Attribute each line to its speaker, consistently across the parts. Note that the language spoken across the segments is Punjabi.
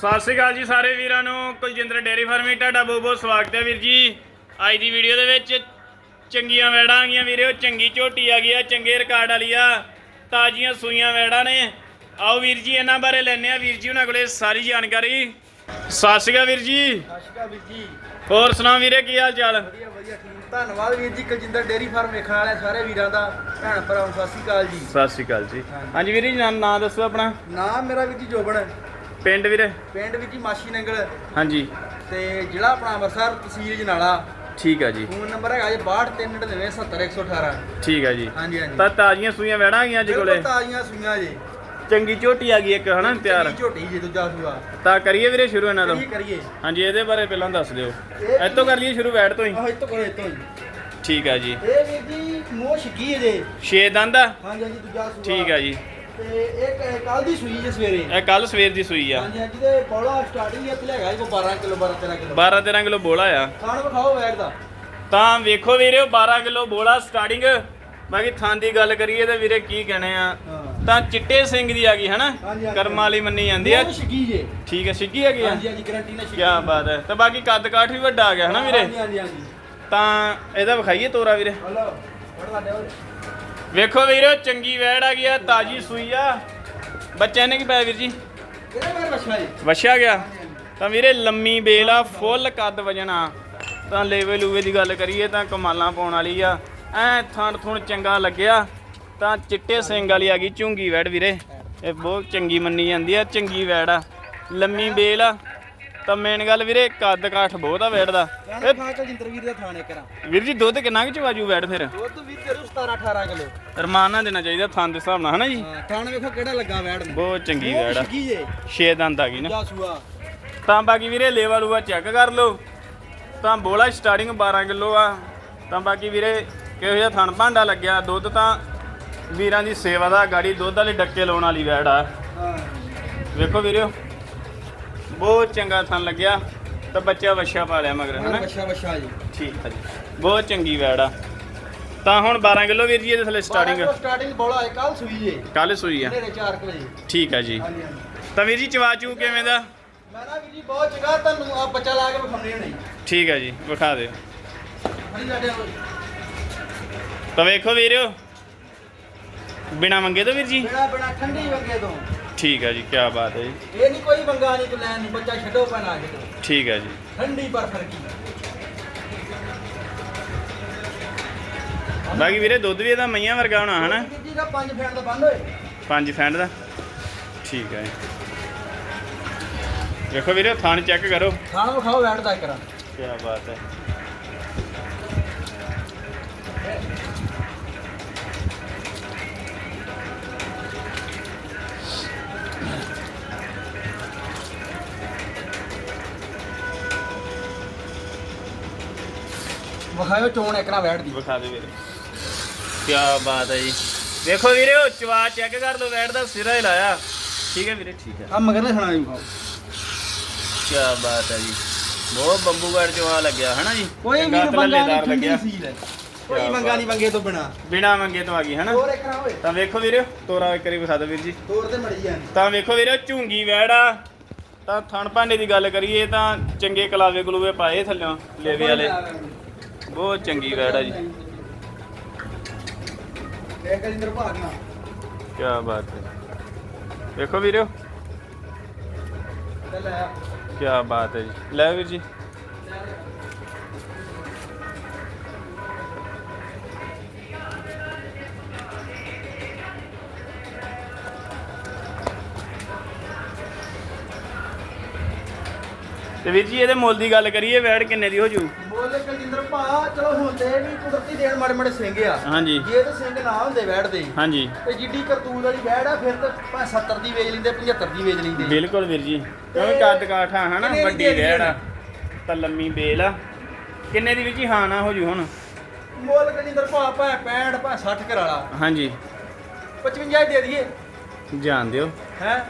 Speaker 1: ਸਤਿ ਸ਼੍ਰੀ ਅਕਾਲ ਜੀ ਸਾਰੇ ਵੀਰਾਂ ਨੂੰ। ਕੁਲਜਿੰਦਰ ਡੇਅਰੀ ਫਾਰਮੀ ਤੁਹਾਡਾ ਬਹੁਤ ਬਹੁਤ ਸਵਾਗਤ ਹੈ ਵੀਰ ਜੀ। ਅੱਜ ਦੀ ਵੀਡੀਓ ਦੇ ਵਿੱਚ ਚੰਗੀਆਂ ਵੈੜਾਂ ਆ ਗਈਆਂ ਵੀਰੇ। ਉਹ ਚੰਗੀ ਝੋਟੀ ਆ ਗਈ ਆ ਚੰਗੇ ਰਿਕਾਰਡ ਵਾਲੀ ਆ। ਤਾਜ਼ੀਆਂ ਸੂਈਆਂ ਵੈੜਾਂ ਨੇ। ਆਓ ਵੀਰ ਜੀ ਇਹਨਾਂ ਬਾਰੇ ਲੈਣੇ ਆ ਵੀਰ ਜੀ ਉਹਨਾਂ ਕੋਲੇ ਸਾਰੀ ਜਾਣਕਾਰੀ। ਸਤਿ ਸ਼੍ਰੀ ਅਕਾਲ ਵੀਰ ਜੀ।
Speaker 2: ਆਸ਼ਿਕਾ ਵੀਰ ਜੀ।
Speaker 1: ਹੋਰ ਸੁਣਾਓ ਵੀਰੇ ਕੀ ਹਾਲ ਚਾਲ?
Speaker 2: ਵਧੀਆ ਵਧੀਆ ਠੀਕ। ਧੰਨਵਾਦ ਵੀਰ ਜੀ ਕੁਲਜਿੰਦਰ ਡੇਰੀ ਫਾਰਮ ਵੇਖਣ ਵਾਲੇ ਸਾਰੇ ਵੀਰਾਂ ਦਾ। ਭੈਣ ਭਰਾਵਾਂ ਸਤਿ ਸ਼੍ਰੀ ਅਕਾਲ ਜੀ।
Speaker 1: ਸਤਿ ਸ਼੍ਰੀ ਅਕਾਲ ਜੀ। ਹਾਂਜੀ। ਵੀਰ ਜੀ ਨਾਂ- ਨਾਂ ਦੱਸੋ ਆਪਣਾ।
Speaker 2: ਨਾਮ ਮੇਰਾ ਵੀਰ ਜੀ ਜੋਬਨ ਹੈ।
Speaker 1: ਪਿੰਡ ਵੀਰੇ?
Speaker 2: ਪਿੰਡ ਵੀਰ ਜੀ ਮਾਸ਼ੀ ਨੰਗਲ।
Speaker 1: ਹਾਂਜੀ।
Speaker 2: ਤੇ ਜ਼ਿਲ੍ਹਾ ਆਪਣਾ ਅੰਮ੍ਰਿਤਸਰ ਤਹਿਸੀਲ ਜਨਾਲਾ।
Speaker 1: ਠੀਕ ਆ ਜੀ।
Speaker 2: ਫੋਨ ਨੰਬਰ ਹੈਗਾ ਜੀ 6299970118
Speaker 1: ਠੀਕ ਆ ਜੀ।
Speaker 2: ਹਾਂਜੀ ਹਾਂਜੀ।
Speaker 1: ਤਾਂ ਤਾਜ਼ੀਆਂ ਸੂਈਆਂ ਆ ਗਈਆਂ ਜੀ ਕੋਲੇ?
Speaker 2: ਤਾਜ਼ੀਆਂ ਸੂਈਆਂ ਜੀ।
Speaker 1: ਚੰਗੀ ਝੋਟੀ ਆ ਗਈ ਇੱਕ ਹਨਾ ਤਿਆਰ?
Speaker 2: ਚੰਗੀ ਝੋਟੀ ਜੀ ਦੂਜਾ ਸੂਆ।
Speaker 1: ਤਾਂ ਕਰੀਏ ਵੀਰੇ ਸ਼ੁਰੂ ਇਹਨਾਂ ਤੋਂ?
Speaker 2: ਕੀ ਕਰੀਏ।
Speaker 1: ਹਾਂਜੀ ਇਹਦੇ ਬਾਰੇ ਪਹਿਲਾਂ ਦੱਸ ਦਿਓ। ਇੱਥੋਂ ਕਰ ਲਈਏ ਸ਼ੁਰੂ ਵੈੜ ਤੋਂ ਹੀ?
Speaker 2: ਆਹ ਇੱਥੋਂ ਕਰੋ ਇੱਥੋਂ
Speaker 1: ਠੀਕ ਆ ਜੀ।
Speaker 2: ਇਹ ਵੀਰ ਜੀ ਮੋਹ ਹੈ ਜੀ।
Speaker 1: ਛੇ ਦੰਦ ਆ?
Speaker 2: ਹਾਂਜੀ ਹਾਂਜੀ ਦੂਜਾ ਸੂਆ।
Speaker 1: ਠੀਕ ਆ ਜੀ।
Speaker 2: ਤੇ ਇਹ ਕੱਲ ਦੀ ਸੂਈ ਜੀ ਸਵੇਰੇ।
Speaker 1: ਇਹ ਕੱਲ ਸਵੇਰ ਦੀ ਸੂਈ ਆ।
Speaker 2: ਹਾਂਜੀ ਹਾਂਜੀ ਤੇ ਬੋਲਾ ਸਟਾਰਟਿੰਗ ਇੱਥੇ ਹੈਗਾ ਜੀ 12 ਕਿਲੋ 12 13 ਕਿਲੋ?
Speaker 1: 12 13 ਕਿਲੋ ਬੋਲਾ ਆ।
Speaker 2: ਖਾਣ ਵਿਖਾਓ ਵੈਟ ਦਾ।
Speaker 1: ਤਾਂ ਵੇਖੋ ਵੀਰੇ 12 ਕਿਲੋ ਬੋਲਾ ਸਟਾਰਟਿੰਗ ਬਾਕੀ ਥਾਂ ਦੀ ਗੱਲ ਕਰੀਏ ਤੇ ਵੀਰੇ ਕੀ ਕਹਣੇ ਆ। ਤਾਂ ਚਿੱਟੇ ਸਿੰਘ ਦੀ ਆ ਗਈ ਹਨਾ। ਕਰਮਾਂ ਵਾਲੀ ਮੰਨੀ ਜਾਂਦੀ ਆ।
Speaker 2: ਜੇ।
Speaker 1: ਠੀਕ ਹੈ ਸਿੱਗੀ ਹੈਗੀ ਆ?
Speaker 2: ਹਾਂਜੀ ਹਾਂਜੀ ਗਾਰੰਟੀ ਨਾਲ ਛਕੀ
Speaker 1: ਕੀ ਬਾਤ ਹੈ। ਤੇ ਬਾਕੀ ਕੱਦ ਕਾਠ ਵੀ ਵੱਡਾ ਆ ਗਿਆ ਹਨਾ ਵੀਰੇ?
Speaker 2: ਹਾਂਜੀ ਹਾਂਜੀ ਹਾਂਜੀ।
Speaker 1: ਤਾਂ ਇਹਦਾ ਵਿਖਾਈਏ ਤੋਰਾ ਵੀਰੇ।
Speaker 2: ਹਲੋ
Speaker 1: ਵੇਖੋ ਵੀਰੇ ਚੰਗੀ ਵੈੜ ਆ ਗਈ ਆ ਤਾਜੀ ਸੂਈ ਆ। ਬੱਚਿਆਂ ਨੇ ਕੀ ਪਾਇਆ ਵੀਰ ਜੀ?
Speaker 2: ਕਿਹੜਾ ਮੇਰਾ ਬੱਚਾ ਜੀ।
Speaker 1: ਵਛਿਆ ਗਿਆ। ਤਾਂ ਵੀਰੇ ਲੰਮੀ ਬੇਲ ਆ ਫੁੱਲ ਕੱਦ ਵਜਣ ਆ। ਤਾਂ ਲੇਵੇ ਲੂਵੇ ਦੀ ਗੱਲ ਕਰੀਏ ਤਾਂ ਕਮਾਲਾਂ ਪਾਉਣ ਵਾਲੀ ਆ। ਐ ਥਣ ਥੁਣ ਚੰਗਾ ਲੱਗਿਆ। ਤਾਂ ਚਿੱਟੇ ਸਿੰਘ ਵਾਲੀ ਆ ਗਈ ਝੁੰਗੀ ਵੈੜ ਵੀਰੇ। ਇਹ ਬਹੁਤ ਚੰਗੀ ਮੰਨੀ ਜਾਂਦੀ ਆ ਚੰਗੀ ਵੈੜ ਆ। ਲੰਮੀ ਬੇਲ ਆ। ਤਾਂ ਮੇਨ ਗੱਲ ਵੀਰੇ ਕੱਦ ਕਾਠ ਬਹੁਤ ਆ ਵੈੜ ਦਾ।
Speaker 2: ਇਹ ਖਾ ਕੇ ਜਿੰਦਰ ਵੀਰ ਦਾ ਥਾਣੇ ਕਰਾਂ।
Speaker 1: ਵੀਰ ਜੀ ਦੁੱਧ ਕਿੰਨਾ ਕੁ ਚਵਾਜੂ ਵੈੜ ਫਿਰ?
Speaker 2: ਦੁੱਧ ਵੀਰ ਕਰੂ 17 18 ਕਿਲੋ।
Speaker 1: ਰਮਾਨ ਨਾ ਦੇਣਾ ਚਾਹੀਦਾ ਥਣ ਦੇ ਹਿਸਾਬ ਨਾਲ ਹਨਾ ਜੀ?
Speaker 2: ਹਾਂ ਥਾਣੇ ਵੇਖੋ ਕਿਹੜਾ ਲੱਗਾ ਵੈਟ ਨੂੰ।
Speaker 1: ਬਹੁਤ ਚੰਗੀ
Speaker 2: ਮੋਹ
Speaker 1: ਵੈੜ ਆ।
Speaker 2: ਛਕੀ ਜੇ।
Speaker 1: ਛੇ ਦੰਦ ਆ ਗਈ ਨਾ।
Speaker 2: ਦੂਜਾ ਸੂਆ।
Speaker 1: ਤਾਂ ਬਾਕੀ ਵੀਰੇ ਲੇਵਾ ਲੂਆ ਚੈੱਕ ਕਰ ਲਓ। ਤਾਂ ਬੋਲਾ ਸਟਾਰਟਿੰਗ 12 ਕਿਲੋ ਆ। ਤਾਂ ਬਾਕੀ ਵੀਰੇ ਕਿਹੋ ਜਿਹਾ ਥਣ ਭਾਂਡਾ ਲੱਗਿਆ। ਦੁੱਧ ਤਾਂ ਵੀਰਾਂ ਦੀ ਸੇਵਾ ਦਾ ਗਾੜੀ ਦੁੱਧ ਵਾਲੇ ਡੱਕੇ ਲਾਉਣ ਵਾਲੀ ਵੈੜ ਆ। ਵੇਖੋ ਵੀਰਿਓ। ਬਹੁਤ ਚੰਗਾ ਥਣ ਲੱਗਿਆ ਤਾਂ ਬੱਚਾ ਵਛਾ ਪਾ ਲਿਆ ਮਗਰ ਹਨਾ?
Speaker 2: ਬੱਚਾ ਬੱਚਾ ਜੀ।
Speaker 1: ਠੀਕ ਹੈ ਜੀ। ਬਹੁਤ ਚੰਗੀ ਵੈੜ ਆ। ਤਾਂ ਹੁਣ 12 ਕਿਲੋ ਵੀਰ ਜੀ ਇਹਦੇ ਥੱਲੇ ਸਟਾਰਟਿੰਗ
Speaker 2: ਸਟਾਰਟਿੰਗ ਬੋਲਾ ਹੈ ਕੱਲ ਸੂਈ ਜੇ
Speaker 1: ਕੱਲ ਸੂਈ ਆ।
Speaker 2: ਨੇੜੇ 4 ਵਜੇ।
Speaker 1: ਠੀਕ ਆ ਜੀ। ਤਾਂ ਵੀਰ ਜੀ ਚਵਾ ਚੂ ਕਿਵੇਂ ਦਾ?
Speaker 2: ਮੈਂ ਨਾ ਵੀਰ ਜੀ ਬਹੁਤ ਚੰਗਾ ਤੁਹਾਨੂੰ ਆ ਬੱਚਾ ਲਾ ਕੇ ਵਿਖਾਉਣੇ ਹੋਣੇ।
Speaker 1: ਠੀਕ ਹੈ ਜੀ ਵਿਖਾ ਦਿਓ। ਤਾਂ ਵੇਖੋ ਵੀਰਿਓ ਬਿਨਾ ਮੰਗੇ ਤੋਂ ਵੀਰ ਜੀ?
Speaker 2: ਬਿਨਾ ਬਿਨਾ ਠੰਡੀ ਵਗੇ ਤੋਂ।
Speaker 1: ਠੀਕ ਹੈ ਜੀ ਕੀ ਬਾਤ ਹੈ ਜੀ।
Speaker 2: ਇਹ ਨਹੀਂ ਕੋਈ ਮੰਗਾ ਨਹੀਂ ਤੂੰ ਲੈਣ ਨੂੰ ਬੱਚਾ ਛੱਡੋ ਪੈਣਾ ਆ ਕੇ
Speaker 1: ਠੀਕ ਹੈ ਜੀ।
Speaker 2: ਠੰਡੀ ਪਰ ਫਰਕੀ
Speaker 1: ਬਾਕੀ ਵੀਰੇ ਦੁੱਧ ਵੀ ਇਹਦਾ ਮਈਆਂ ਵਰਗਾ ਹੋਣਾ ਹਨਾ?
Speaker 2: ਜੀ ਦਾ ਪੰਜ ਫੈਨ ਦਾ ਬੰਦ ਹੋਏ।
Speaker 1: ਪੰਜ ਫੈਂਡ ਦਾ? ਠੀਕ ਹੈ ਵੇਖੋ ਵੀਰੇ ਥਾਣ ਚੈੱਕ ਕਰੋ।
Speaker 2: ਖਾਣਾ ਵਿਖਾਓ ਵੈਟ ਦਾ ਕਰਾਂ
Speaker 1: ਕੀ ਬਾਤ ਹੈ।
Speaker 2: ਵਿਖਾਓ ਚੋਣ ਇਕਰਾ ਵੈਟ ਦੀ
Speaker 1: ਵਿਖਾ ਦੇ ਵੀਰੇ। ਕੀ ਬਾਤ ਹੈ ਜੀ। ਵੇਖੋ ਵੀਰੇ ਉਹ ਚਵਾ ਚੈੱਕ ਕਰ ਲਓ ਦਾ ਸਿਰਾ ਹੀ ਲਾਇਆ। ਠੀਕ ਹੈ ਵੀਰੇ ਠੀਕ ਹੈ।
Speaker 2: ਆ ਮਗਰ ਨੇ ਸੁਣਾ ਜੀ ਵਿਖਾਓ।
Speaker 1: ਕੀ ਬਾਤ ਹੈ ਜੀ। ਬਹੁਤ ਬੰਬੂ ਗੜ ਚਵਾ ਲੱਗਿਆ ਹਨਾ ਜੀ?
Speaker 2: ਕੋਈ
Speaker 1: ਚੰਗਾ
Speaker 2: ਵੀ ਮੰਗਾ ਨਹੀਂ ਹੈ ਕੋਈ ਮੰਗਾ। ਨਹੀਂ ਮੰਗੇ ਤੋਂ ਬਿਨਾ।
Speaker 1: ਬਿਨਾ ਮੰਗੇ ਤੋਂ ਆ ਗਈ ਹਨਾ?
Speaker 2: ਹੋਰ ਹੋਏ।
Speaker 1: ਤਾਂ ਵੇਖੋ ਵੀਰੇ ਤੋਰਾ ਇੱਕ ਵਾਰੀ ਵਿਖਾ ਦਿਓ ਵੀਰ ਜੀ।
Speaker 2: ਤੋਰ ਤੇ ਮੜੀ ਜਾਣ।
Speaker 1: ਤਾਂ ਵੇਖੋ ਵੀਰੇ ਝੁੰਗੀ ਵੈੜਾ ਤਾਂ ਥਣ ਭਾਂਡੇ ਦੀ ਗੱਲ ਕਰੀਏ ਤਾਂ ਚੰਗੇ ਕਲਾਵੇ ਕਲੂਵੇ ਪਾਏ ਥੱਲਿਓਂ ਲੇਵੇ ਵਾਲੇ। ਬਹੁਤ ਚੰਗੀ ਵੈੜਾ ਜੀ।
Speaker 2: ਇਹ ਕਲਿੰਦਰ ਭਾਗਣਾ
Speaker 1: ਕੀ ਬਾਤ ਹੈ। ਵੇਖੋ ਵੀਰੋ।
Speaker 2: ਚੱਲ
Speaker 1: ਕੀ ਬਾਤ ਹੈ ਜੀ। ਲੈ ਵੀਰ ਜੀ। ਤੇ ਵੀਰ ਜੀ, ਇਹਦੇ ਮੁੱਲ ਦੀ ਗੱਲ ਕਰੀਏ, ਵੈੜ ਕਿੰਨੇ ਦੀ ਹੋ ਜੂ?
Speaker 2: ਬੋਲੇ ਕਲਿੰਦਰ ਭਾ ਚਲੋ ਹੁੰਦੇ ਵੀ ਕੁਦਰਤੀ ਦੇਣ ਮਾੜੇ ਮਾੜੇ ਸਿੰਘ ਆ।
Speaker 1: ਹਾਂਜੀ।
Speaker 2: ਜੇ ਤੇ ਸਿੰਘ ਨਾ ਹੁੰਦੇ ਵੈਟ ਦੇ
Speaker 1: ਹਾਂਜੀ।
Speaker 2: ਤੇ ਜਿੱਡੀ ਕਰਤੂਲ ਵਾਲੀ ਵੈੜ ਆ ਫਿਰ ਤਾਂ ਭਾਵੇਂ 70 ਦੀ ਵੇਚ ਲੈਂਦੇ 75 ਦੀ ਵੇਚ ਲੈਂਦੇ।
Speaker 1: ਬਿਲਕੁਲ ਵੀਰ ਜੀ। ਕਿਉਂਕਿ ਕੱਦ ਕਾਠਾ ਹਨਾ?
Speaker 2: ਕਿੰਨੇ ਦੀ
Speaker 1: ਵੱਡੀ
Speaker 2: ਦੇ ਰਹੀ
Speaker 1: ਵੈੜ ਆ? ਤਾਂ ਲੰਮੀ ਬੇਲ ਆ। ਕਿੰਨੇ ਦੀ ਵੀਰ ਜੀ? ਹਾਂ ਨਾ ਹੋ ਜੂ ਹੁਣ।
Speaker 2: ਮੁੱਲ ਕਲਿੰਦਰ ਭਾ ਭਾਵੇਂ 65 ਭਾਵੇਂ 60 ਕਰਾਲਾ।
Speaker 1: ਹਾਂਜੀ।
Speaker 2: 55 ਹੀ ਦੇ ਦਈਏ।
Speaker 1: ਜਾਣ ਦਿਓ।
Speaker 2: ਹੈ?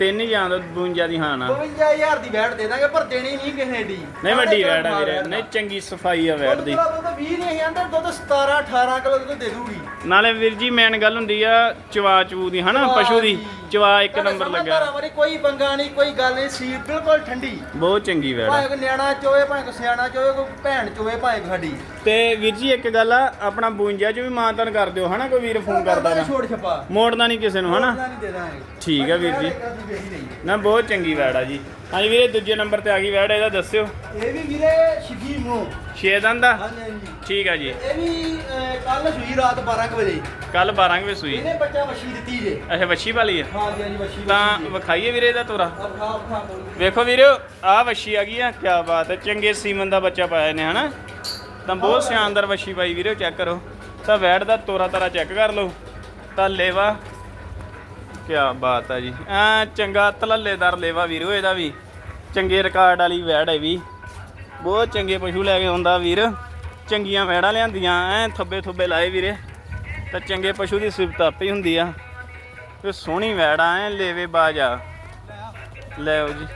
Speaker 1: ਤਿੰਨ ਜਾਣ ਦੋ 52 ਦੀ ਹਾਂ ਨਾ
Speaker 2: 52000 ਦੀ ਵੈਟ ਦੇ ਦਾਂਗੇ ਪਰ ਦੇਣੀ ਨਹੀਂ ਕਿਸੇ ਦੀ।
Speaker 1: ਨਹੀਂ ਵੱਡੀ ਵੈੜ ਆ ਵੀਰੇ। ਨਹੀਂ ਚੰਗੀ ਸਫ਼ਾਈ ਆ ਵੈੜ ਦੀ।
Speaker 2: ਦੁੱਧ ਤਾਂ 20 ਨਹੀਂ ਆਂਦਾ ਦੁੱਧ 17 18 ਕਿਲੋ ਦੁੱਧ ਦੇ ਦੂਗੀ।
Speaker 1: ਨਾਲੇ ਵੀਰ ਜੀ ਮੇਨ ਗੱਲ ਹੁੰਦੀ ਆ ਚਵਾ ਚੂ ਦੀ ਹਨਾ ਪਸ਼ੂ ਦੀ।
Speaker 2: ਜੀ।
Speaker 1: ਚਵਾ ਇੱਕ ਨੰਬਰ ਲੱਗਿਆ
Speaker 2: ਵਾਰੀ ਕੋਈ ਪੰਗਾ ਨਹੀਂ ਕੋਈ ਗੱਲ ਨਹੀਂ ਸੀ ਬਿਲਕੁਲ ਠੰਡੀ।
Speaker 1: ਬਹੁਤ ਚੰਗੀ ਵੈੜ।
Speaker 2: ਭਾਵੇਂ ਕੋਈ ਨਿਆਣਾ ਚੋਵੇ ਭਾਵੇਂ ਕੋਈ ਸਿਆਣਾ ਚੋਵੇ ਕੋਈ ਭੈਣ ਚੋਵੇ ਭਾਵੇਂ ਸਾਡੀ।
Speaker 1: ਤੇ ਵੀਰ ਜੀ ਇੱਕ ਗੱਲ ਆ ਆਪਣਾ 52 ਚ ਵੀ ਮਾਨਤਨ ਕਰ ਦਿਓ ਹਨਾ? ਕੋਈ ਵੀਰ ਫੋਨ ਕਰਦਾ ਨਾ।
Speaker 2: ਛੋੜ ਛਪਾ।
Speaker 1: ਮੋੜਨਾ ਨਹੀਂ ਕਿਸੇ ਨੂੰ ਹਨਾ?
Speaker 2: ਨਹੀਂ ਦੇ ਦਾਂਗੇ।
Speaker 1: ਠੀਕ ਆ ਵੀਰ ਜੀ। ਨਾ ਬਹੁਤ ਚੰਗੀ ਵੈੜ ਆ ਜੀ। ਹਾਂਜੀ ਵੀਰੇ ਦੂਜੇ ਨੰਬਰ ਤੇ ਆ ਗਈ ਵੈੜ ਇਹਦਾ ਦੱਸਿਓ।
Speaker 2: ਇਹ ਵੀ ਵੀਰੇ ਸ਼ਿਕੀ ਮੋ
Speaker 1: ਛੇ ਦੰਦ
Speaker 2: ਹਾਂਜੀ
Speaker 1: ਠੀਕ ਆ ਜੀ।
Speaker 2: ਇਹ ਵੀ ਕੱਲ ਸੂਈ ਰਾਤ 12 ਕੁ ਵਜੇ।
Speaker 1: ਕੱਲ 12 ਵਜੇ ਸੂਈ।
Speaker 2: ਇਹਨੇ ਬੱਚਾ ਵਸ਼ੀ ਦਿੱਤੀ ਜੇ।
Speaker 1: ਅੱਛਾ ਵੱਛੀ ਵਾਲੀ ਆ? ਤਾਂ ਵਿਖਾਈਏ ਵੀਰੇ ਇਹਦਾ ਤੋਰਾ। ਵੇਖੋ ਵੀਰੇ, ਆਹ ਵੱਛੀ ਆ ਗਈ ਆ ਕੀ ਬਾਤ ਹੈ। ਚੰਗੇ ਸੀਮਨ ਦਾ ਬੱਚਾ ਪਾਇਆ ਨੇ ਹਨਾ? ਤਾਂ ਬਹੁਤ ਸ਼ਾਨਦਾਰ ਵੱਛੀ ਪਾਈ ਵੀਰੇ, ਚੈੱਕ ਕਰੋ। ਤਾਂ ਵੈੜ ਦਾ ਤੋਰਾ ਤਾਰਾ ਚੈੱਕ ਕਰ ਲਓ। ਤਾਂ ਲੇਵਾ ਕੀ ਬਾਤ ਹੈ ਜੀ। ਐ ਚੰਗਾ ਤਲੱਲੇਦਾਰ ਲੇਵਾ ਵੀਰੋ, ਇਹਦਾ ਵੀ। ਚੰਗੇ ਰਿਕਾਰਡ ਵਾਲੀ ਵੈੜ ਹੈ ਵੀ। ਬਹੁਤ ਚੰਗੇ ਪਸ਼ੂ ਲੈ ਕੇ ਆਉਂਦਾ ਵੀਰ। ਚੰਗੀਆਂ ਵੈੜਾਂ ਲਿਆਂਦੀਆਂ, ਐ ਥੱਬੇ ਥੁੱਬੇ ਲਾਏ ਵੀਰੇ। ਤਾਂ ਚੰਗੇ ਪਸ਼ੂ ਦੀ ਸਿਫਤ ਆਪੇ ਹੀ ਹੁੰਦੀ ਆ। ਤੇ ਸੋਹਣੀ ਵੈੜਾਂ ਐ ਲੇਵੇ ਬਾਜਾ ਲੈ ਜੀ।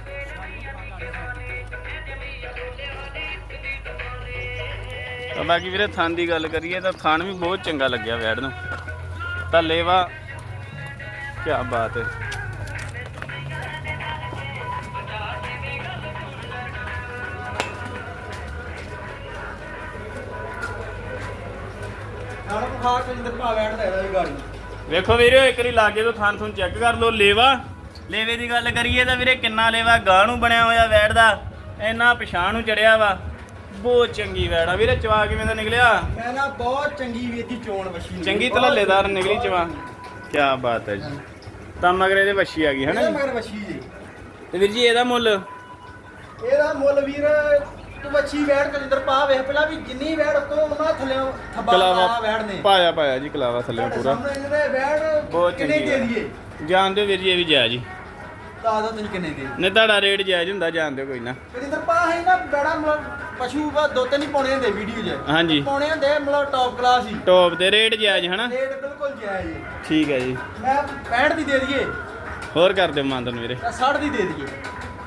Speaker 1: ਤਾਂ ਬਾਕੀ ਵੀਰੇ ਥਣ ਦੀ ਗੱਲ ਕਰੀਏ ਤਾਂ ਥਣ ਵੀ ਬਹੁਤ ਚੰਗਾ ਲੱਗਿਆ ਵੈੜ ਨੂੰ। ਤਾਂ ਲੇਵਾ ਕੀ ਬਾਤ ਹੈ।
Speaker 2: ਨਾਲ ਬੁਖਾਰ ਤੇ ਜਿੰਦਰ ਭਾ ਬੈਠਦਾ ਇਹਦਾ ਵੀ ਗਾੜੀ।
Speaker 1: ਵੇਖੋ ਵੀਰੇ ਇੱਕ ਵਾਰੀ ਲਾਗੇ ਤੋਂ ਥਣ ਥਣ ਚੈੱਕ ਕਰ ਲਓ ਲੇਵਾ। ਲੇਵੇ ਦੀ ਗੱਲ ਕਰੀਏ ਤਾਂ ਵੀਰੇ ਕਿੰਨਾ ਲੇਵਾ ਗਾਂ ਨੂੰ ਬਣਿਆ ਹੋਇਆ ਵੈੜ ਦਾ। ਇੰਨਾ ਪਛਾਣ ਨੂੰ ਚੜਿਆ ਵਾ। ਬਹੁਤ ਚੰਗੀ ਵੈੜ ਆ ਵੀਰੇ ਚਵਾ ਕਿਵੇਂ ਦਾ ਨਿਕਲਿਆ?
Speaker 2: ਮੈਂ ਨਾ ਬਹੁਤ ਚੰਗੀ ਵੀਰ ਦੀ ਚੋਣ ਵਸ਼ੀ
Speaker 1: ਚੰਗੀ ਤਲੱਲੇਦਾਰ ਨਿਕਲੀ ਚਵਾ। ਕੀ ਬਾਤ ਹੈ ਜੀ। ਤਾਂ ਮਗਰ ਇਹਦੇ ਵੱਛੀ ਆ ਗਈ ਜੀ?
Speaker 2: ਮਗਰ ਵਸ਼ੀ ਜੀ।
Speaker 1: ਤੇ ਵੀਰ ਜੀ ਇਹਦਾ ਮੁੱਲ?
Speaker 2: ਇਹਦਾ ਮੁੱਲ ਵੀਰ ਤੂੰ ਵੱਛੀ ਬੈਠ ਕੇ ਜਿੰਦਰ ਭਾ ਵੇਖ ਪਹਿਲਾਂ ਵੀ ਜਿੰਨੀ ਬੈਠ ਤੋਂ ਉਹਨਾਂ ਥੱਲੇ ਥੱਬਾ
Speaker 1: ਕਲਾਵਾ
Speaker 2: ਬੈਠ ਨੇ।
Speaker 1: ਪਾਇਆ ਪਾਇਆ ਜੀ ਕਲਾਵਾ ਥੱਲੇ ਪੂਰਾ।
Speaker 2: ਸਾਹਮਣੇ ਜਿਹੜੇ ਬੈਠ
Speaker 1: ਬਹੁਤ
Speaker 2: ਕਿੰਨੇ
Speaker 1: ਚੰਗੀ
Speaker 2: ਦੇ। ਦਈਏ
Speaker 1: ਜਾਣਦੇ ਵੀਰ ਜੀ ਇਹ ਵੀ ਜਾਇਜ਼ ਜੀ
Speaker 2: ਤਾਂ ਦੋ ਤੁਸੀਂ ਕਿੰਨੇ ਦੇ
Speaker 1: ਨਹੀਂ ਤੁਹਾਡਾ ਰੇਟ ਜਾਇਜ਼ ਹੁੰਦਾ ਜਾਣਦੇ ਕੋਈ ਨਾ।
Speaker 2: ਜਿੰਦਰ ਭਾ ਹੈ ਨਾ ਬੜਾ ਮਤਲਬ ਪਸ਼ੂ ਬਾ ਦੋ ਤਿੰਨ ਹੀ ਪਾਉਣੇ ਹੁੰਦੇ ਵੀਡੀਓ 'ਚ
Speaker 1: ਹਾਂਜੀ।
Speaker 2: ਪਾਉਣੇ ਹੁੰਦੇ ਮਤਲਬ ਟੌਪ ਕਲਾਸ ਹੀ।
Speaker 1: ਟੌਪ ਤੇ ਰੇਟ ਜਾਇਜ਼ ਹਨਾ?
Speaker 2: ਰੇਟ ਬਿਲਕੁਲ ਜਾਇਜ਼ ਹੈ।
Speaker 1: ਠੀਕ ਹੈ ਜੀ।
Speaker 2: ਮੈਂ 65 ਦੀ ਦੇ ਦਈਏ।
Speaker 1: ਹੋਰ ਕਰ ਦਿਓ ਮੰਦਨ ਵੀਰੇ।
Speaker 2: ਤਾਂ 60 ਦੀ ਦੇ ਦਈਏ।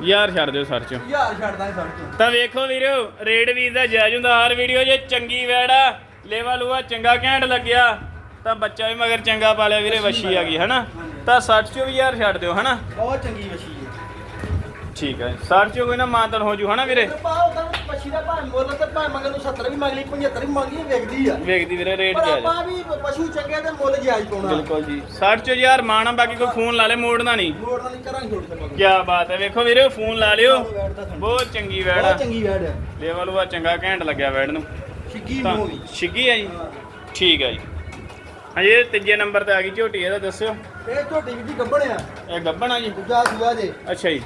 Speaker 1: ਯਾਰ ਛੱਡ ਦਿਓ ਸਰ ਚੋਂ
Speaker 2: ਯਾਰ ਛੱਡਦਾ ਸਭ ਤੋਂ
Speaker 1: ਤਾਂ ਵੇਖੋ ਵੀਰੋ ਰੇਟ ਵੀਰ ਦਾ ਜਾਇਜ਼ ਹੁੰਦਾ ਹਰ ਵੀਡੀਓ 'ਚ ਚੰਗੀ ਵੈੜਾ ਲੇਵਾ ਲੂਆ ਚੰਗਾ ਘੈਂਟ ਲੱਗਿਆ। ਤਾਂ ਬੱਚਾ ਵੀ ਮਗਰ ਚੰਗਾ ਪਾਲਿਆ ਵੀਰੇ ਵੱਛੀ ਆ ਗਈ ਹਨਾ? ਤਾਂ 60 ਚੋਂ ਵੀ ਯਾਰ ਛੱਡ ਦਿਓ ਹਨਾ?
Speaker 2: ਬਹੁਤ ਚੰਗੀ ਵਸ਼ੀ ਹੈ
Speaker 1: ਠੀਕ ਹੈ। 60 ਚੋਂ ਕੋਈ ਨਾ ਮਾਨਤਨ ਹੋ ਜੂ ਹਨਾ ਵੀਰੇ?
Speaker 2: ਪਾ ਉਹਦਾ ਪਛੀ ਦਾ ਭਾਵੇਂ ਮੁੱਲ ਤੇ ਭਾਵੇਂ ਮੰਗਣ ਨੂੰ 70 ਵੀ ਮੰਗ ਲਈ 75 ਵੀ ਮੰਗੀ ਵੇਖਦੀ ਆ।
Speaker 1: ਵੇਖਦੀ ਵੀਰੇ ਰੇਟ
Speaker 2: ਪਰ
Speaker 1: ਜਾਇਜ਼
Speaker 2: ਆਪਾਂ ਵੀ ਪਸ਼ੂ ਚੰਗੇ ਤੇ ਮੁੱਲ ਜਾਇਜ਼ ਪਾਉਣਾ।
Speaker 1: ਬਿਲਕੁਲ ਜੀ। 60 ਚੋਂ ਯਾਰ ਮਾਣਾ ਬਾਕੀ ਕੋਈ ਫੋਨ ਲਾ ਲੇ ਮੋੜਨਾ ਨਹੀਂ।
Speaker 2: ਮੋੜ ਨਾਲ ਕਰਾਂਗੇ ਛੋੜ ਦੇ
Speaker 1: ਕੀ ਬਾਤ ਹੈ ਵੇਖੋ ਵੀਰੇ ਫੋਨ ਲਾ ਲਿਓ। ਬਹੁਤ ਚੰਗੀ ਵੈੜ ਆ।
Speaker 2: ਬਹੁਤ ਚੰਗੀ ਵੈੜ ਹੈ
Speaker 1: ਲੇਵਲ ਵਾ ਚੰਗਾ ਘੈਂਟ ਲੱਗਿਆ ਵੈੜ ਨੂੰ।
Speaker 2: ਛਿੱਗੀ
Speaker 1: ਤਾਂ
Speaker 2: ਮੂੰਹ ਦੀ।
Speaker 1: ਛਿੱਗੀ ਆ ਜੀ? ਠੀਕ ਆ ਜੀ। ਹਾਂਜੀ ਤੀਜੇ ਨੰਬਰ ਤੇ ਆ ਗਈ ਝੋਟੀ ਇਹਦਾ ਦੱਸਿਓ।
Speaker 2: ਇਹ ਝੋਟੀ ਵੀ ਜੀ ਗੱਬਣਿਆ
Speaker 1: ਇਹ ਗੱਬਣ ਆ ਜੀ?
Speaker 2: ਦੂਜਾ ਸੂਆ ਜੇ।
Speaker 1: ਅੱਛਾ ਜੀ।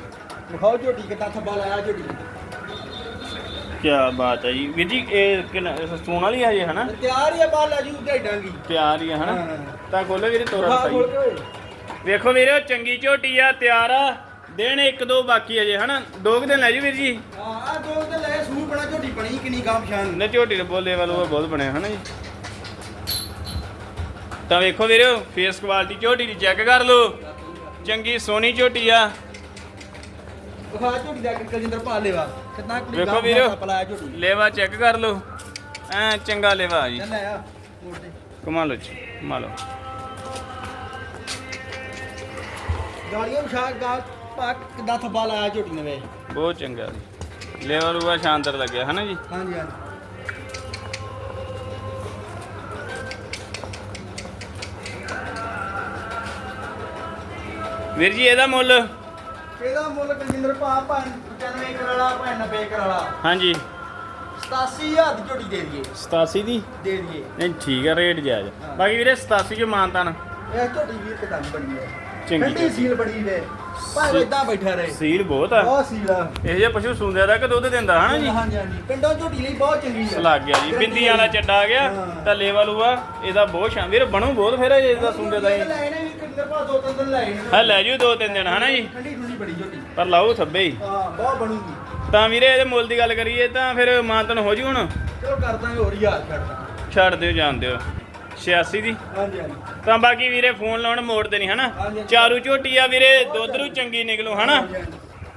Speaker 2: ਵਿਖਾਓ ਝੋਟੀ ਕਿੱਦਾਂ ਥੱਬਾ ਲਾਇਆ ਝੋਟੀ
Speaker 1: ਕੀ ਬਾਤ ਹੈ ਜੀ। ਵੀਰ ਜੀ ਇਹ ਕਿੰਨਾ ਸੂਣ ਵਾਲੀ ਆ ਜੀ ਹਨਾ?
Speaker 2: ਤਿਆਰ ਹੀ ਆ ਬਾਲ ਲੈ ਜੂ ਢੇਡਾਂਗੀ।
Speaker 1: ਤਿਆਰ ਹੀ ਆ ਹਨਾ?
Speaker 2: ਹਾਂ।
Speaker 1: ਤਾਂ ਖੋਲੋ ਵੀਰੇ ਤੋਰਾ
Speaker 2: ਖਾ ਖੋਲ ਓਏ।
Speaker 1: ਵੇਖੋ ਵੀਰੇ ਉਹ ਚੰਗੀ ਝੋਟੀ ਆ ਤਿਆਰ ਆ। ਦਿਨ ਇੱਕ ਦੋ ਬਾਕੀ ਅਜੇ ਹਨਾ? ਦੋ ਕੁ ਦਿਨ ਲੈ ਜੂ ਵੀਰ ਜੀ।
Speaker 2: ਹਾਂ ਆ ਦੋ ਤੇ ਲੈ ਸੂਰ ਬਣਾ ਝੋਟੀ ਬਣੀ ਕਿੰਨੀ ਗਾਂ ਪਛਾਣ
Speaker 1: ਨੇ ਝੋਟੀ ਦੇ ਬੋਲੇ ਵਾਲੋ ਉਹ ਬਹੁਤ ਬਣਿਆ ਹਨਾ ਜੀ। ਤਾਂ ਵੇਖੋ ਵੀਰੇ ਫੇਸ ਕੁਆਲਿਟੀ ਝੋਟੀ ਦੀ ਚੈੱਕ ਕਰ ਲਓ। ਚੰਗੀ ਸੋਹਣੀ ਝੋਟੀ ਆ।
Speaker 2: ਵਿਖਾ ਝੋਟੀ ਦਾ ਕਲਜਿੰਦਰ ਪਾ ਲੈਵਾ ਕਿੰਨਾ ਕੁੜੀ
Speaker 1: ਵੇਖੋ ਵੀਰੋ।
Speaker 2: ਝੋਟੀ।
Speaker 1: ਲੇਵਾ ਚੈੱਕ ਕਰ ਲਓ। ਐ ਚੰਗਾ ਲੇਵਾ ਜੀ।
Speaker 2: ਲੈ ਆ ਮੋੜ ਦੇ।
Speaker 1: ਕਮਾ ਲਓ ਜੀ ਕਮਾ ਲਓ।
Speaker 2: ਗਾੜੀਆਂ ਵਿਛਾ ਗਾ ਪਾ ਕਿੱਦਾਂ ਥੱਬਾ ਲਾਇਆ ਝੋਟੀ ਨੇ ਵੇ।
Speaker 1: ਬਹੁਤ ਚੰਗਾ ਜੀ। ਲੇਵਾ ਲੂਆ ਸ਼ਾਨਦਾਰ ਲੱਗਿਆ ਹਨਾ ਜੀ?
Speaker 2: ਹਾਂਜੀ ਹਾਂਜੀ।
Speaker 1: ਵੀਰ ਜੀ ਇਹਦਾ ਮੁੱਲ?
Speaker 2: ਇਹਦਾ ਮੁੱਲ ਕਲਜਿੰਦਰ ਪਾ ਭਾਂ 95 ਕਰ ਵਾਲਾ ਭਾਂ 90 ਕਰ ਵਾਲਾ।
Speaker 1: ਹਾਂਜੀ।
Speaker 2: 87000 ਦੀ ਝੋਟੀ ਦੇ ਦਈਏ।
Speaker 1: 87 ਦੀ?
Speaker 2: ਦੇ ਦਈਏ।
Speaker 1: ਨਹੀਂ ਠੀਕ ਆ ਰੇਟ ਜਾਇਜ਼। ਬਾਕੀ ਵੀਰੇ 87 ਚ ਮਾਨਤਾਨ।
Speaker 2: ਇਹ ਝੋਟੀ ਵੀਰ ਕਿਦਾਂ ਬਣੀ ਹੈ।
Speaker 1: ਚੰਗੀ
Speaker 2: ਠੰਡੀ ਸੀਲ ਬੜੀ ਵੇ ਭਾਵੇਂ ਇਦਾਂ ਬੈਠਾ ਰਹੇ।
Speaker 1: ਸੀਲ ਬਹੁਤ ਆ।
Speaker 2: ਬਹੁਤ ਸੀਲ ਆ।
Speaker 1: ਇਹ ਜੇ ਪਸ਼ੂ ਸੁੰਦਿਆ ਦਾ ਕਿ ਦੁੱਧ ਦਿੰਦਾ ਹਨਾ ਜੀ?
Speaker 2: ਹਾਂਜੀ ਹਾਂਜੀ। ਪਿੰਡੋਂ ਝੋਟੀ ਲਈ ਬਹੁਤ ਚੰਗੀ ਹੈ
Speaker 1: ਲੱਗ ਗਿਆ ਜੀ। ਬਿੰਦੀਆਂ ਵਾਲਾ ਚੱਡਾ ਆ ਗਿਆ। ਤਾਂ ਲੇਵਾ ਲੂਆ ਇਹਦਾ ਬਹੁਤ ਸ਼ਾਨ। ਵੀਰ ਬਣੂ ਬਹੁਤ ਫਿਰ ਇਹਦਾ ਸੁੰਦੇ ਦਾ ਹੀ
Speaker 2: ਲੈ ਨੇ ਵੀ ਕਿੰਦਰ ਪਾ ਦੋ ਤਿੰਨ ਦਿਨ ਲੈ ਨੇ।
Speaker 1: ਹਾਂ ਲੈ ਜੂ ਦੋ ਤਿੰਨ ਦਿਨ ਹਨਾ ਜੀ?
Speaker 2: ਠੰਡੀ ਠੰਡੀ ਬੜੀ ਝੋਟੀ।
Speaker 1: ਪਰ ਲਾਓ ਥੱਬੇ ਹੀ।
Speaker 2: ਹਾਂ ਬਹੁਤ ਬਣੂਗੀ।
Speaker 1: ਤਾਂ ਵੀਰੇ ਇਹਦੇ ਮੁੱਲ ਦੀ ਗੱਲ ਕਰੀਏ ਤਾਂ ਫਿਰ ਮਾਨਤਨ ਹੋ ਜੂ ਹੁਣ?
Speaker 2: ਚਲੋ ਕਰ ਦਾਂਗੇ ਹੋਰ ਯਾਰ ਛੱਡ
Speaker 1: ਛੱਡ ਦਿਓ ਜਾਣ ਦਿਓ। 86 ਦੀ?
Speaker 2: ਹਾਂਜੀ ਹਾਂਜੀ।
Speaker 1: ਤਾਂ ਬਾਕੀ ਵੀਰੇ ਫੋਨ ਲਾਉਣ ਮੋੜਦੇ ਨਹੀਂ ਹਨਾ। ਚਾਰੂ ਝੋਟੀ ਆ ਵੀਰੇ ਦੁੱਧ ਰੂ ਚੰਗੀ ਨਿਕਲੂ ਹਨਾ।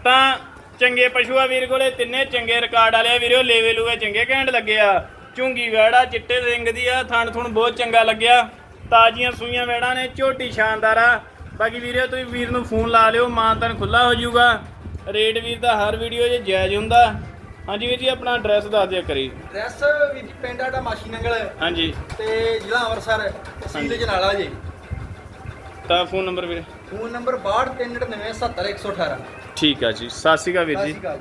Speaker 1: ਤਾਂ ਚੰਗੇ ਪਸ਼ੂ ਆ ਵੀਰ ਕੋਲੇ ਤਿੰਨੇ ਚੰਗੇ ਰਿਕਾਰਡ ਵਾਲੇ ਆ ਵੀਰੇ ਉਹ ਲੇਵੇ ਲੂਵੇ ਚੰਗੇ ਘੈਂਟ ਲੱਗੇ ਆ। ਝੁੰਗੀ ਵੈੜਾ ਚਿੱਟੇ ਰਿੰਗ ਦੀ ਆ ਥਣ ਥੁਣ ਬਹੁਤ ਚੰਗਾ ਲੱਗਿਆ। ਤਾਜ਼ੀਆਂ ਸੂਈਆਂ ਵੈੜਾਂ ਨੇ ਝੋਟੀ ਸ਼ਾਨਦਾਰ ਆ। ਬਾਕੀ ਵੀਰੇ ਤੁਸੀਂ ਵੀਰ ਨੂੰ ਫੋਨ ਲਾ ਲਿਓ ਮਾਨਤਨ ਖੁੱਲਾ ਹੋ ਜਾਊਗਾ। ਰੇਟ ਵੀਰ ਦਾ ਹਰ ਵੀਡੀਓ 'ਚ ਜਾਇਜ਼ ਹੁੰਦਾ। ਹਾਂਜੀ ਵੀਰ ਜੀ ਆਪਣਾ ਐਡਰੈਸ ਦੱਸ ਦਿਆ ਕਰੀ।
Speaker 2: ਡਰੈਸ ਵੀ ਜੀ ਪਿੰਡ ਆਡਾ ਮਾਸ਼ੀ ਨੰਗਲ।
Speaker 1: ਹਾਂਜੀ।
Speaker 2: ਤੇ ਜ਼ਿਲ੍ਹਾ ਅੰਮ੍ਰਿਤਸਰ ਤਹਿਸੀਲ ਜਨਾਲਾ ਜੀ।
Speaker 1: ਤਾਂ ਫੋਨ ਨੰਬਰ ਵੀਰੇ।
Speaker 2: ਫੋਨ ਨੰਬਰ 6299970118
Speaker 1: ਠੀਕ ਆ ਜੀ। ਸਤਿ ਸ਼੍ਰੀ ਅਕਾਲ ਵੀਰ
Speaker 2: ਸਤਿ
Speaker 1: ਜੀ
Speaker 2: ਸ਼੍ਰੀ ਅਕਾਲ